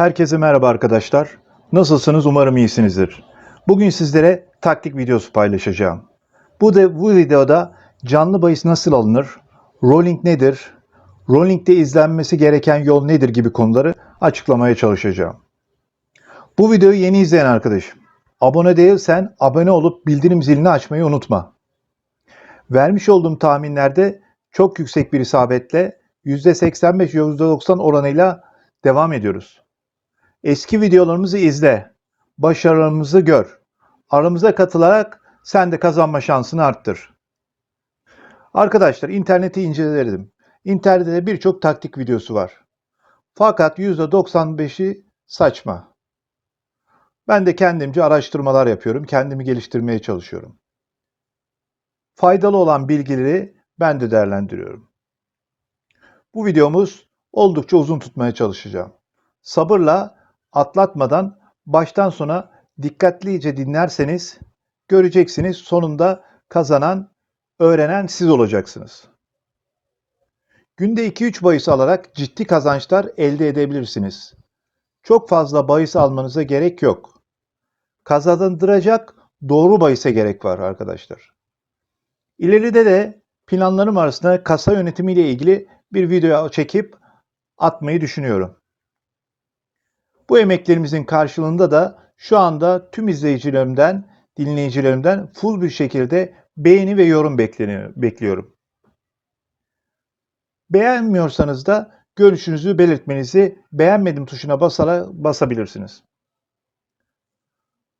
Herkese merhaba arkadaşlar. Nasılsınız? Umarım iyisinizdir. Bugün sizlere taktik videosu paylaşacağım. Bu da bu videoda canlı bahis nasıl alınır, rolling nedir, rolling'de izlenmesi gereken yol nedir gibi konuları açıklamaya çalışacağım. Bu videoyu yeni izleyen arkadaşım, abone değilsen abone olup bildirim zilini açmayı unutma. Vermiş olduğum tahminlerde çok yüksek bir isabetle %85-%90 oranıyla devam ediyoruz. Eski videolarımızı izle, başarılarımızı gör. Aramıza katılarak sen de kazanma şansını arttır. Arkadaşlar interneti inceledim. İnternette birçok taktik videosu var. Fakat %95'i saçma. Ben de kendimce araştırmalar yapıyorum, kendimi geliştirmeye çalışıyorum. Faydalı olan bilgileri ben de değerlendiriyorum. Bu videomuz oldukça uzun tutmaya çalışacağım. Sabırla atlatmadan baştan sona dikkatlice dinlerseniz göreceksiniz sonunda kazanan, öğrenen siz olacaksınız. Günde 2-3 bahis alarak ciddi kazançlar elde edebilirsiniz. Çok fazla bahis almanıza gerek yok. Kazandıracak doğru bahise gerek var arkadaşlar. İleride de planlarım arasında kasa yönetimiyle ilgili bir video çekip atmayı düşünüyorum. Bu emeklerimizin karşılığında da şu anda tüm izleyicilerimden, dinleyicilerimden full bir şekilde beğeni ve yorum bekliyorum. Beğenmiyorsanız da görüşünüzü belirtmenizi beğenmedim tuşuna basarak basabilirsiniz.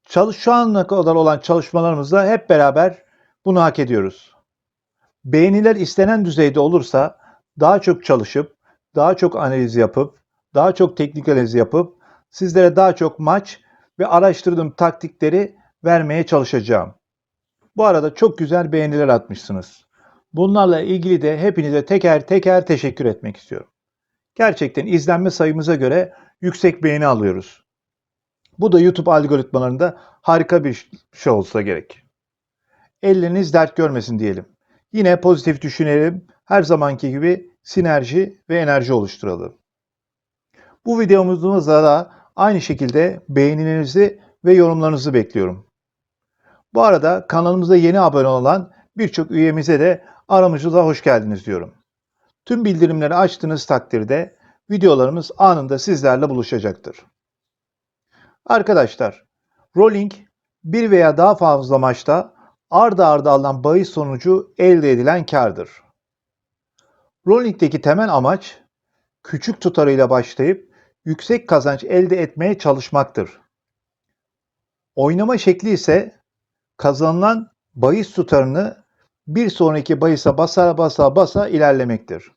Çalış şu ana kadar olan çalışmalarımızda hep beraber bunu hak ediyoruz. Beğeniler istenen düzeyde olursa daha çok çalışıp, daha çok analiz yapıp, daha çok teknik analiz yapıp sizlere daha çok maç ve araştırdığım taktikleri vermeye çalışacağım. Bu arada çok güzel beğeniler atmışsınız. Bunlarla ilgili de hepinize teker teker teşekkür etmek istiyorum. Gerçekten izlenme sayımıza göre yüksek beğeni alıyoruz. Bu da YouTube algoritmalarında harika bir şey olsa gerek. Elleriniz dert görmesin diyelim. Yine pozitif düşünelim. Her zamanki gibi sinerji ve enerji oluşturalım. Bu videomuzda da aynı şekilde beğenilerinizi ve yorumlarınızı bekliyorum. Bu arada kanalımıza yeni abone olan birçok üyemize de aramızda hoş geldiniz diyorum. Tüm bildirimleri açtığınız takdirde videolarımız anında sizlerle buluşacaktır. Arkadaşlar, rolling bir veya daha fazla maçta ardı ardı alınan bahis sonucu elde edilen kardır. Rolling'deki temel amaç küçük tutarıyla başlayıp yüksek kazanç elde etmeye çalışmaktır. Oynama şekli ise kazanılan bahis tutarını bir sonraki bahise basa basa basa ilerlemektir.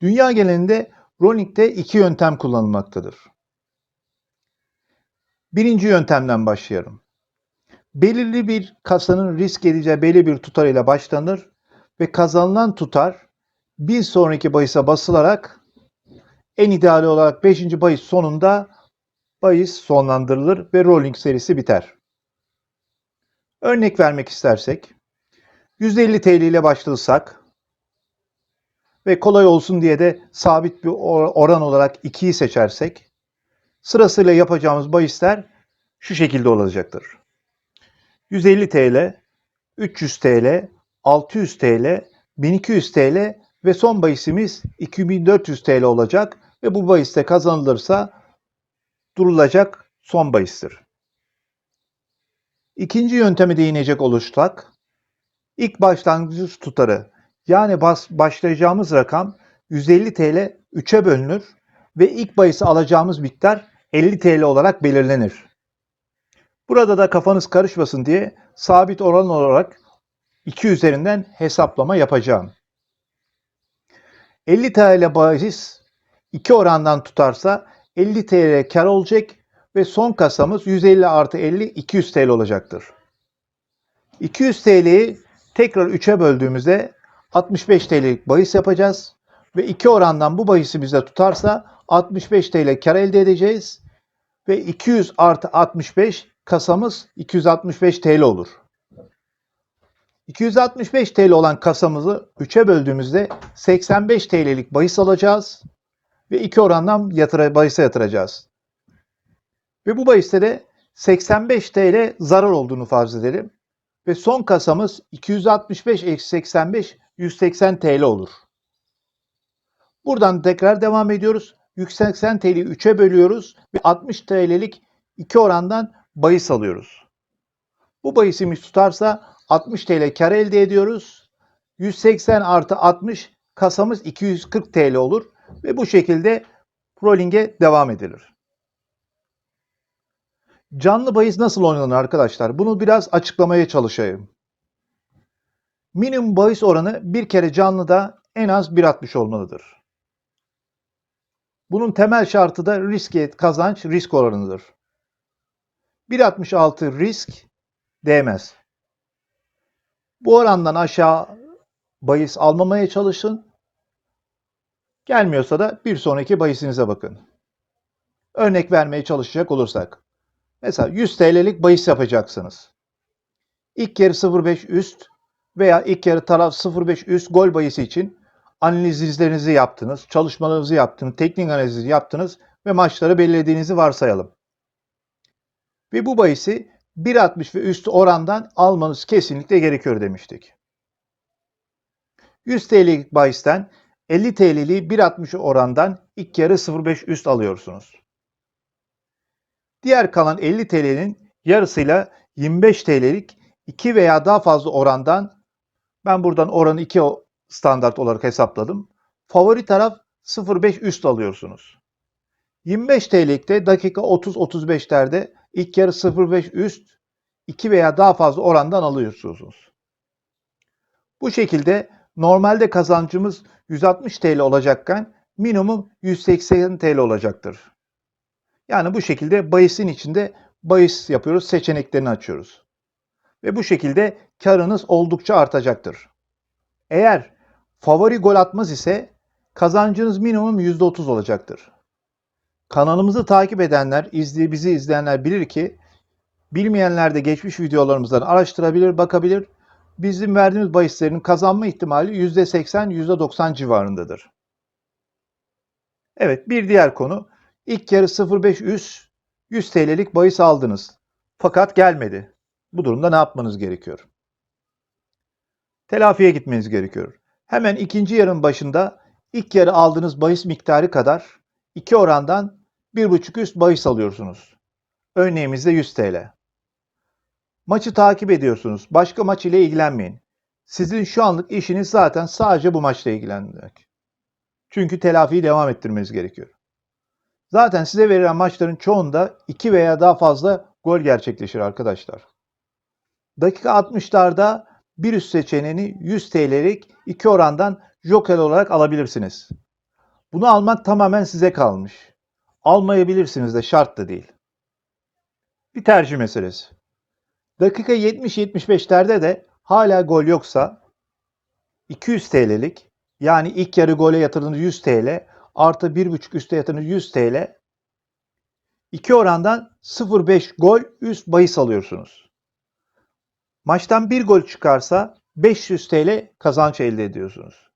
Dünya genelinde rolling'de iki yöntem kullanılmaktadır. Birinci yöntemden başlayalım. Belirli bir kasanın risk edeceği belli bir tutarıyla başlanır ve kazanılan tutar bir sonraki bahise basılarak en ideali olarak 5. bahis sonunda bahis sonlandırılır ve rolling serisi biter. Örnek vermek istersek 150 TL ile başlasak ve kolay olsun diye de sabit bir oran olarak 2'yi seçersek sırasıyla yapacağımız bahisler şu şekilde olacaktır. 150 TL, 300 TL, 600 TL, 1200 TL ve son bahisimiz 2400 TL olacak ve bu bahiste kazanılırsa durulacak son bahistir. İkinci yöntemi değinecek olursak ilk başlangıç tutarı yani bas, başlayacağımız rakam 150 TL 3'e bölünür ve ilk bahisi alacağımız miktar 50 TL olarak belirlenir. Burada da kafanız karışmasın diye sabit oran olarak 2 üzerinden hesaplama yapacağım. 50 TL bahis 2 orandan tutarsa 50 TL kar olacak ve son kasamız 150 artı 50 200 TL olacaktır. 200 TL'yi tekrar 3'e böldüğümüzde 65 TL'lik bahis yapacağız ve 2 orandan bu bahisi bize tutarsa 65 TL kar elde edeceğiz ve 200 artı 65 kasamız 265 TL olur. 265 TL olan kasamızı 3'e böldüğümüzde 85 TL'lik bahis alacağız ve 2 orandan yatıra, bahise yatıracağız. Ve bu bahiste de 85 TL zarar olduğunu farz edelim. Ve son kasamız 265 eksi 85 180 TL olur. Buradan tekrar devam ediyoruz. 180 TL'yi 3'e bölüyoruz ve 60 TL'lik 2 orandan bahis alıyoruz. Bu bahisimiz tutarsa 60 TL kar elde ediyoruz. 180 artı 60 kasamız 240 TL olur ve bu şekilde rolling'e devam edilir. Canlı bahis nasıl oynanır arkadaşlar? Bunu biraz açıklamaya çalışayım. Minimum bahis oranı bir kere canlıda en az 1.60 olmalıdır. Bunun temel şartı da risk kazanç risk oranıdır. 1.66 risk değmez. Bu orandan aşağı bahis almamaya çalışın. Gelmiyorsa da bir sonraki bahisinize bakın. Örnek vermeye çalışacak olursak. Mesela 100 TL'lik bahis yapacaksınız. İlk yarı 0.5 üst veya ilk yarı taraf 0.5 üst gol bahisi için analizlerinizi yaptınız, çalışmalarınızı yaptınız, teknik analizi yaptınız ve maçları belirlediğinizi varsayalım. Ve bu bahisi 1.60 ve üstü orandan almanız kesinlikle gerekiyor demiştik. 100 TL'lik bahisten 50 TL'liği 1.60 orandan ilk yarı 0.5 üst alıyorsunuz. Diğer kalan 50 TL'nin yarısıyla 25 TL'lik 2 veya daha fazla orandan ben buradan oranı 2 standart olarak hesapladım. Favori taraf 0.5 üst alıyorsunuz. 25 TL'likte dakika 30-35'lerde ilk yarı 0.5 üst 2 veya daha fazla orandan alıyorsunuz. Bu şekilde normalde kazancımız 160 TL olacakken minimum 180 TL olacaktır. Yani bu şekilde bahisin içinde bahis yapıyoruz, seçeneklerini açıyoruz. Ve bu şekilde karınız oldukça artacaktır. Eğer favori gol atmaz ise kazancınız minimum %30 olacaktır. Kanalımızı takip edenler, izley bizi izleyenler bilir ki bilmeyenler de geçmiş videolarımızdan araştırabilir, bakabilir. Bizim verdiğimiz bahislerin kazanma ihtimali %80, %90 civarındadır. Evet bir diğer konu. İlk yarı 0.5 üst 100 TL'lik bahis aldınız. Fakat gelmedi. Bu durumda ne yapmanız gerekiyor? Telafiye gitmeniz gerekiyor. Hemen ikinci yarın başında ilk yarı aldığınız bahis miktarı kadar iki orandan 1.5 üst bahis alıyorsunuz. Örneğimizde 100 TL. Maçı takip ediyorsunuz. Başka maç ile ilgilenmeyin. Sizin şu anlık işiniz zaten sadece bu maçla ilgilenmek. Çünkü telafiyi devam ettirmeniz gerekiyor. Zaten size verilen maçların çoğunda 2 veya daha fazla gol gerçekleşir arkadaşlar. Dakika 60'larda bir üst seçeneğini 100 TL'lik 2 orandan joker olarak alabilirsiniz. Bunu almak tamamen size kalmış. Almayabilirsiniz de şart da değil. Bir tercih meselesi. Dakika 70-75'lerde de hala gol yoksa 200 TL'lik yani ilk yarı gole yatırdığınız 100 TL artı 1.5 üste yatırdığınız 100 TL 2 orandan 0.5 gol üst bahis alıyorsunuz. Maçtan bir gol çıkarsa 500 TL kazanç elde ediyorsunuz.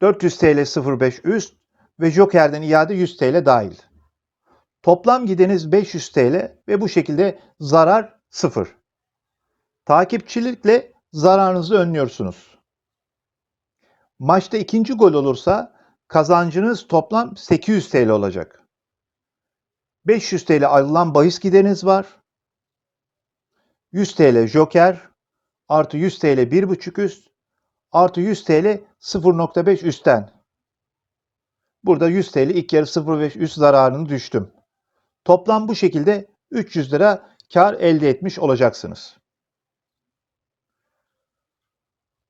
400 TL 0.5 üst ve Joker'den iade 100 TL dahil. Toplam gideniz 500 TL ve bu şekilde zarar 0. Takipçilikle zararınızı önlüyorsunuz. Maçta ikinci gol olursa kazancınız toplam 800 TL olacak. 500 TL ayrılan bahis gideriniz var. 100 TL joker artı 100 TL 1.5 üst artı 100 TL 0.5 üstten. Burada 100 TL ilk yarı 0.5 üst zararını düştüm. Toplam bu şekilde 300 lira kar elde etmiş olacaksınız.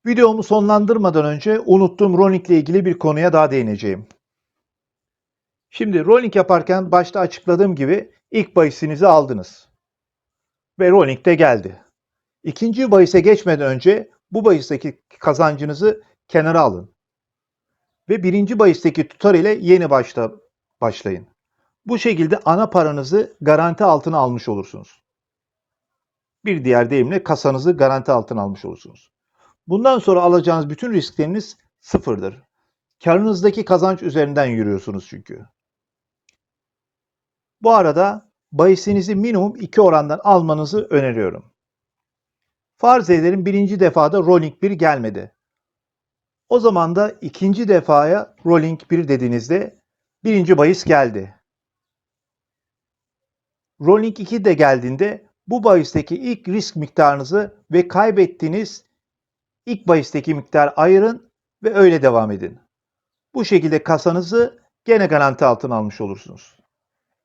Videomu sonlandırmadan önce unuttuğum rolling ile ilgili bir konuya daha değineceğim. Şimdi rolling yaparken başta açıkladığım gibi ilk bahisinizi aldınız. Ve rolling de geldi. İkinci bahise geçmeden önce bu bahisteki kazancınızı kenara alın. Ve birinci bahisteki tutar ile yeni başta başlayın. Bu şekilde ana paranızı garanti altına almış olursunuz. Bir diğer deyimle kasanızı garanti altına almış olursunuz. Bundan sonra alacağınız bütün riskleriniz sıfırdır. Karınızdaki kazanç üzerinden yürüyorsunuz çünkü. Bu arada bahisinizi minimum 2 orandan almanızı öneriyorum. Farz edelim birinci defada rolling 1 gelmedi. O zaman da ikinci defaya rolling 1 dediğinizde birinci bahis geldi. Rolling 2 de geldiğinde bu bahisteki ilk risk miktarınızı ve kaybettiğiniz ilk bahisteki miktar ayırın ve öyle devam edin. Bu şekilde kasanızı gene garanti altına almış olursunuz.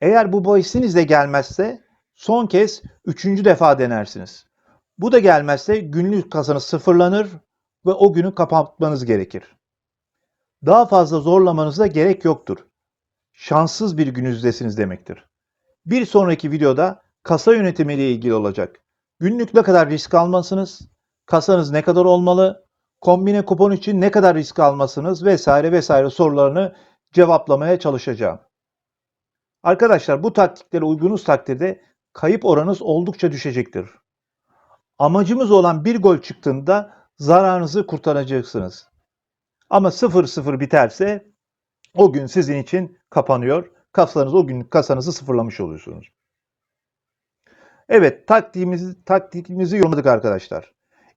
Eğer bu bahisiniz de gelmezse son kez üçüncü defa denersiniz. Bu da gelmezse günlük kasanız sıfırlanır ve o günü kapatmanız gerekir. Daha fazla zorlamanıza gerek yoktur. Şanssız bir gününüzdesiniz demektir. Bir sonraki videoda kasa yönetimi ile ilgili olacak. Günlük ne kadar risk almalısınız? Kasanız ne kadar olmalı? Kombine kupon için ne kadar risk almalısınız vesaire vesaire sorularını cevaplamaya çalışacağım. Arkadaşlar bu taktiklere uygunuz takdirde kayıp oranınız oldukça düşecektir. Amacımız olan bir gol çıktığında zararınızı kurtaracaksınız. Ama 0-0 biterse o gün sizin için kapanıyor. Kasanız o gün kasanızı sıfırlamış oluyorsunuz. Evet taktiğimizi, taktiğimizi yorumladık arkadaşlar.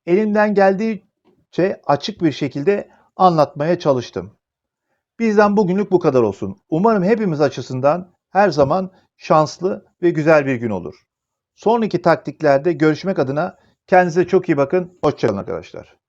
Elimden geldiğince açık bir şekilde anlatmaya çalıştım. Bizden bugünlük bu kadar olsun. Umarım hepimiz açısından her zaman şanslı ve güzel bir gün olur. Sonraki taktiklerde görüşmek adına kendinize çok iyi bakın. Hoşçakalın arkadaşlar.